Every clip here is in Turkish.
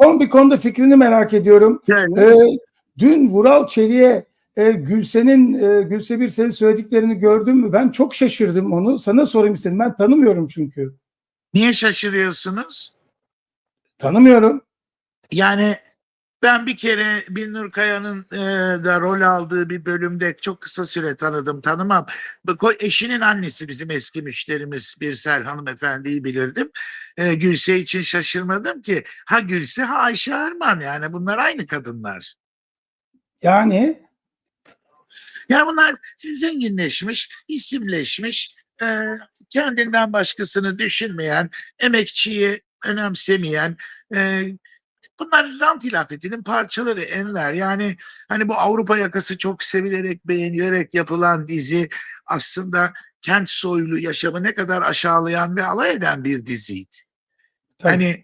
son bir konuda fikrini merak ediyorum. Yani, Ee, dün Vural Çelik'e e, Gülsen'in e, Gülse bir senin söylediklerini gördün mü? Ben çok şaşırdım onu. Sana sorayım istedim. Ben tanımıyorum çünkü. niye şaşırıyorsunuz? Tanımıyorum. Yani ben bir kere Binnur Kaya'nın e, da rol aldığı bir bölümde çok kısa süre tanıdım, tanımam. Eşinin annesi bizim eski müşterimiz Birsel hanımefendiyi bilirdim. E, Gülse için şaşırmadım ki. Ha Gülse ha Ayşe Arman yani bunlar aynı kadınlar. Yani Yani bunlar zenginleşmiş, isimleşmiş, e, kendinden başkasını düşünmeyen, emekçiyi önemsemeyen, e, bunlar rant hilafetinin parçaları Enver. Yani hani bu Avrupa yakası çok sevilerek, beğenilerek yapılan dizi aslında kent soylu yaşamı ne kadar aşağılayan ve alay eden bir diziydi. tabii. Hani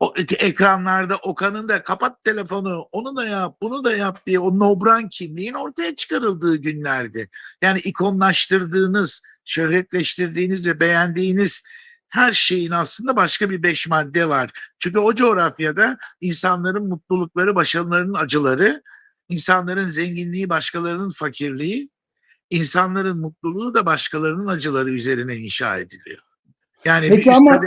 o ekranlarda Okan'ın da kapat telefonu, onu da yap, bunu da yap diye o nobran kimliğin ortaya çıkarıldığı günlerdi. Yani ikonlaştırdığınız, şöhretleştirdiğiniz ve beğendiğiniz her şeyin aslında başka bir beş madde var. Çünkü o coğrafyada insanların mutlulukları, başarılarının acıları, insanların zenginliği, başkalarının fakirliği, insanların mutluluğu da başkalarının acıları üzerine inşa ediliyor. Yani Peki bir ama-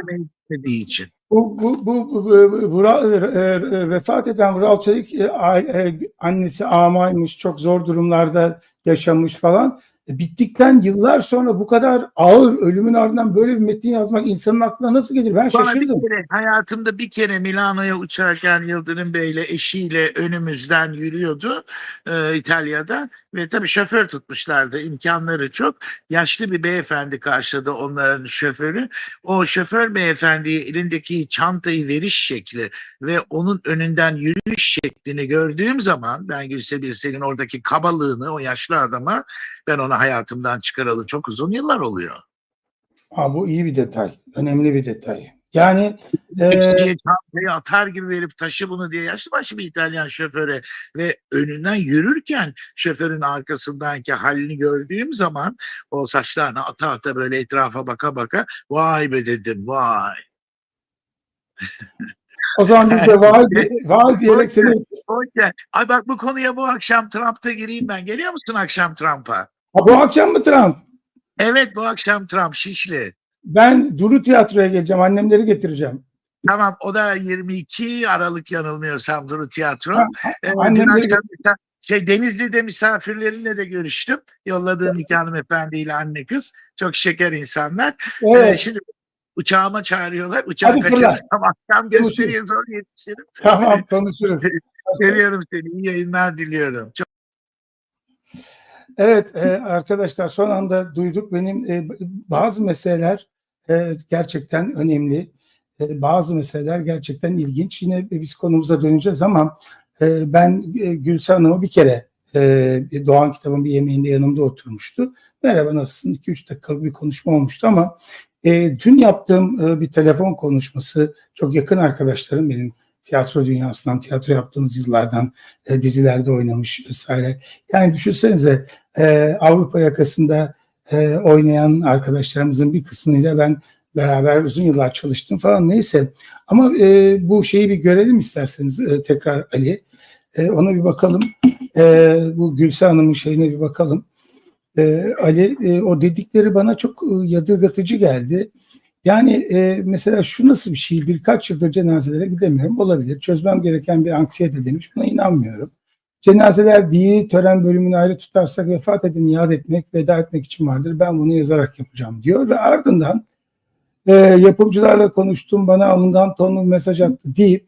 istediği için. Bu, bu, bu, bu, bu- Vural- e, e, vefat eden Vural Çelik e, e, annesi amaymış, çok zor durumlarda yaşamış falan. E, bittikten yıllar sonra bu kadar ağır ölümün ardından böyle bir metin yazmak insanın aklına nasıl gelir? Ben Bana bir şaşırdım. kere, hayatımda bir kere Milano'ya uçarken Yıldırım Bey'le eşiyle önümüzden yürüyordu e, İtalya'da ve tabii şoför tutmuşlardı imkanları çok. Yaşlı bir beyefendi karşıladı onların şoförü. O şoför beyefendiye elindeki çantayı veriş şekli ve onun önünden yürüyüş şeklini gördüğüm zaman ben Gülse Birsel'in oradaki kabalığını o yaşlı adama ben onu hayatımdan çıkaralı çok uzun yıllar oluyor. Ha, bu iyi bir detay. Önemli bir detay. Yani e, diye çantayı atar gibi verip taşı bunu diye yaşlı başlı bir İtalyan şoföre ve önünden yürürken şoförün arkasındanki halini gördüğüm zaman o saçlarını ata ata böyle etrafa baka baka vay be dedim vay. o zaman biz de vay, vay diyerek seni. Ay bak bu konuya bu akşam Trump'ta gireyim ben. Geliyor musun akşam Trump'a? Ha, bu akşam mı Trump? Evet bu akşam Trump Şişli. Ben Duru Tiyatro'ya geleceğim. Annemleri getireceğim. Tamam o da 22 Aralık yanılmıyorsam Duru Tiyatro. Ha, Ee, annemleri şey Denizli'de misafirlerinle de görüştüm. Yolladığım iki hanımefendiyle anne kız. Çok şeker insanlar. Ee, Evet. şimdi uçağıma çağırıyorlar. Uçağı kaçırırsam akşam gösteriye zor yetişirim. Tamam konuşuruz. Seviyorum seni. İyi yayınlar diliyorum. Çok Evet e, arkadaşlar son anda duyduk benim e, bazı meseleler e, gerçekten önemli. E, bazı meseleler gerçekten ilginç. Yine biz konumuza döneceğiz ama e, ben e, Gülsen Hanım'ı bir kere e, Doğan kitabın bir yemeğinde yanımda oturmuştu. Merhaba nasılsın? 2-3 dakikalık bir konuşma olmuştu ama e, dün yaptığım e, bir telefon konuşması çok yakın arkadaşlarım benim tiyatro dünyasından, tiyatro yaptığımız yıllardan e, dizilerde oynamış vesaire. Yani düşünsenize e, Avrupa yakasında e, oynayan arkadaşlarımızın bir kısmıyla ben beraber uzun yıllar çalıştım falan neyse. Ama e, bu şeyi bir görelim isterseniz e, tekrar Ali. E, ona bir bakalım. E, bu Gülse Hanım'ın şeyine bir bakalım. E, Ali e, o dedikleri bana çok e, yadırgatıcı geldi. Yani e, mesela şu nasıl bir şey birkaç yıldır cenazelere gidemiyorum olabilir. Çözmem gereken bir anksiyete demiş buna inanmıyorum. Cenazeler dini tören bölümünü ayrı tutarsak vefat edin yad etmek, veda etmek için vardır. Ben bunu yazarak yapacağım diyor ve ardından e, yapımcılarla konuştum bana alından tonlu mesaj attı deyip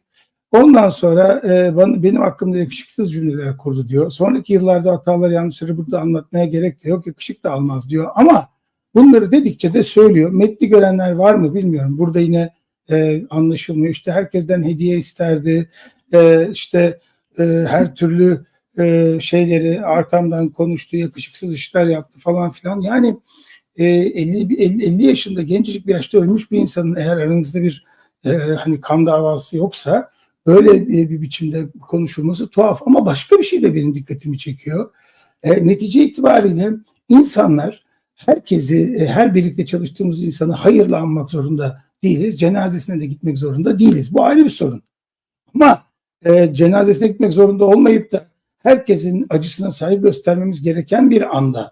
ondan sonra e, bana, benim hakkımda yakışıksız cümleler kurdu diyor. Sonraki yıllarda hatalar yanlışları burada anlatmaya gerek de yok yakışık da almaz diyor ama bunları dedikçe de söylüyor. Metni görenler var mı bilmiyorum. Burada yine e, anlaşılmıyor. İşte herkesten hediye isterdi. E, işte e, her türlü e, şeyleri arkamdan konuştu, yakışıksız işler yaptı falan filan. Yani e, 50, 50, 50 yaşında gencecik bir yaşta ölmüş bir insanın eğer aranızda bir e, hani kan davası yoksa böyle bir, bir biçimde konuşulması tuhaf ama başka bir şey de benim dikkatimi çekiyor. E, netice itibariyle insanlar herkesi, e, her birlikte çalıştığımız insanı hayırla anmak zorunda değiliz. Cenazesine de gitmek zorunda değiliz. Bu ayrı bir sorun. Ama e, cenazesine gitmek zorunda olmayıp da herkesin acısına saygı göstermemiz gereken bir anda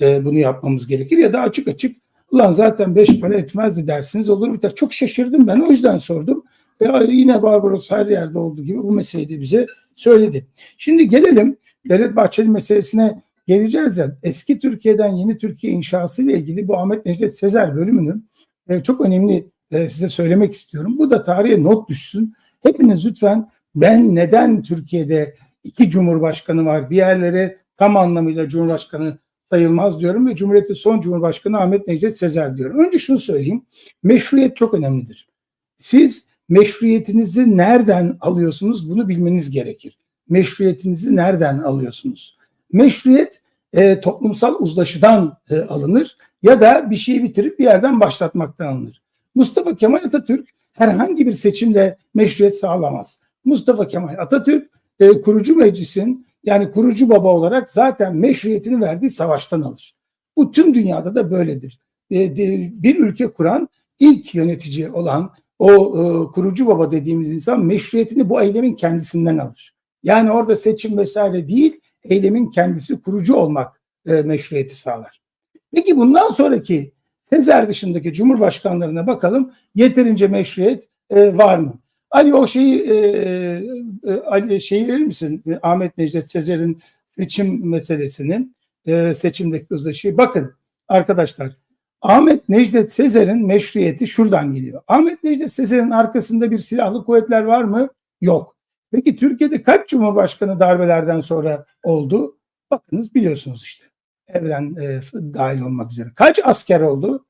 e, bunu yapmamız gerekir. Ya da açık açık ulan zaten beş para etmezdi dersiniz olur biter. Çok şaşırdım ben o yüzden sordum. E, yine Barbaros her yerde olduğu gibi bu meseleyi de bize söyledi. Şimdi gelelim Devlet Bahçeli meselesine geleceğiz ya. Eski Türkiye'den yeni Türkiye inşası ile ilgili bu Ahmet Necdet Sezer bölümünü e, çok önemli e, size söylemek istiyorum. Bu da tarihe not düşsün. Hepiniz lütfen ben neden Türkiye'de iki cumhurbaşkanı var, diğerleri tam anlamıyla cumhurbaşkanı sayılmaz diyorum ve Cumhuriyet'in son cumhurbaşkanı Ahmet Necdet Sezer diyorum. Önce şunu söyleyeyim. Meşruiyet çok önemlidir. Siz meşruiyetinizi nereden alıyorsunuz bunu bilmeniz gerekir. Meşruiyetinizi nereden alıyorsunuz? Meşruiyet e, toplumsal uzlaşıdan e, alınır ya da bir şeyi bitirip bir yerden başlatmaktan alınır. Mustafa Kemal Atatürk herhangi bir seçimle meşruiyet sağlamaz. Mustafa Kemal Atatürk e, kurucu meclisin yani kurucu baba olarak zaten meşruiyetini verdiği savaştan alır. Bu tüm dünyada da böyledir. E, de, bir ülke kuran ilk yönetici olan o e, kurucu baba dediğimiz insan meşruiyetini bu eylemin kendisinden alır. Yani orada seçim vesaire değil, eylemin kendisi kurucu olmak e, meşruiyeti sağlar. Peki bundan sonraki Sezer dışındaki cumhurbaşkanlarına bakalım yeterince meşruiyet e, var mı? Ali o şeyi e, e, Ali şeyi verir misin? Ahmet Necdet Sezer'in seçim meselesini, e, seçimdeki uzlaşıyı. Bakın arkadaşlar Ahmet Necdet Sezer'in meşruiyeti şuradan geliyor. Ahmet Necdet Sezer'in arkasında bir silahlı kuvvetler var mı? Yok. Peki Türkiye'de kaç cumhurbaşkanı darbelerden sonra oldu? Bakınız biliyorsunuz işte. Evren e, dahil olmak üzere. Kaç asker oldu?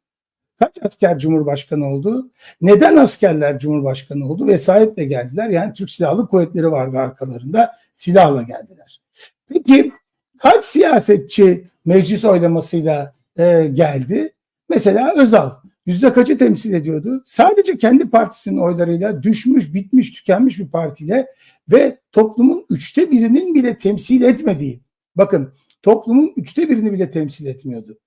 Kaç asker cumhurbaşkanı oldu? Neden askerler cumhurbaşkanı oldu? Vesayetle geldiler. Yani Türk Silahlı Kuvvetleri vardı arkalarında. Silahla geldiler. Peki kaç siyasetçi meclis oylamasıyla e, geldi? Mesela Özal yüzde kaçı temsil ediyordu? Sadece kendi partisinin oylarıyla düşmüş, bitmiş, tükenmiş bir partiyle ve toplumun üçte birinin bile temsil etmediği, bakın toplumun üçte birini bile temsil etmiyordu.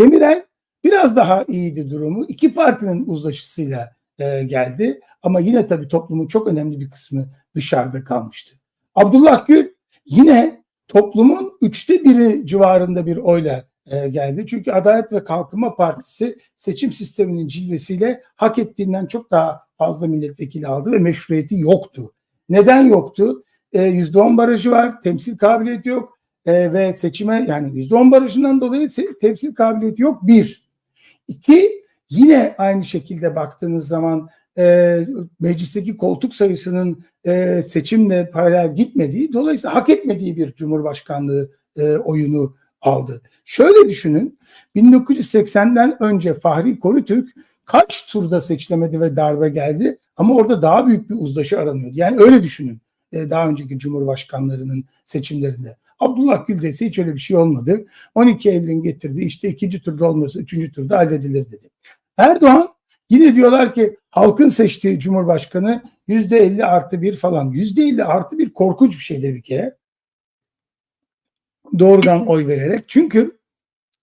Demirel biraz daha iyiydi durumu. İki partinin uzlaşısıyla e, geldi ama yine tabii toplumun çok önemli bir kısmı dışarıda kalmıştı. Abdullah Gül yine toplumun üçte biri civarında bir oyla e, geldi. Çünkü Adalet ve Kalkınma Partisi seçim sisteminin cilvesiyle hak ettiğinden çok daha fazla milletvekili aldı ve meşruiyeti yoktu. Neden yoktu? E, %10 barajı var, temsil kabiliyeti yok e, ve seçime yani %10 barajından dolayı temsil kabiliyeti yok. Bir. İki, yine aynı şekilde baktığınız zaman e, meclisteki koltuk sayısının e, seçimle paralel gitmediği, dolayısıyla hak etmediği bir cumhurbaşkanlığı e, oyunu aldı. Şöyle düşünün, 1980'den önce Fahri Korutürk kaç turda seçilemedi ve darbe geldi ama orada daha büyük bir uzlaşı aranıyordu. Yani öyle düşünün e, daha önceki cumhurbaşkanlarının seçimlerinde. Abdullah Gül dese hiç öyle bir şey olmadı. 12 Eylül'ün getirdiği işte ikinci turda olması üçüncü turda halledilir dedi. Erdoğan yine diyorlar ki halkın seçtiği cumhurbaşkanı yüzde 50 artı bir falan. Yüzde 50 artı bir korkunç bir şeydir bir kere. Doğrudan oy vererek. Çünkü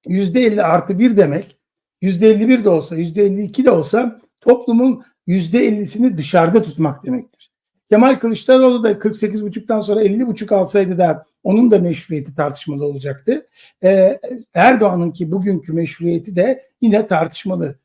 yüzde 50 artı bir demek yüzde 51 de olsa yüzde 52 de olsa toplumun yüzde 50'sini dışarıda tutmak demektir. Kemal Kılıçdaroğlu da 48,5'tan sonra 50,5 alsaydı da onun da meşruiyeti tartışmalı olacaktı. Ee, Erdoğan'ın ki bugünkü meşruiyeti de yine tartışmalı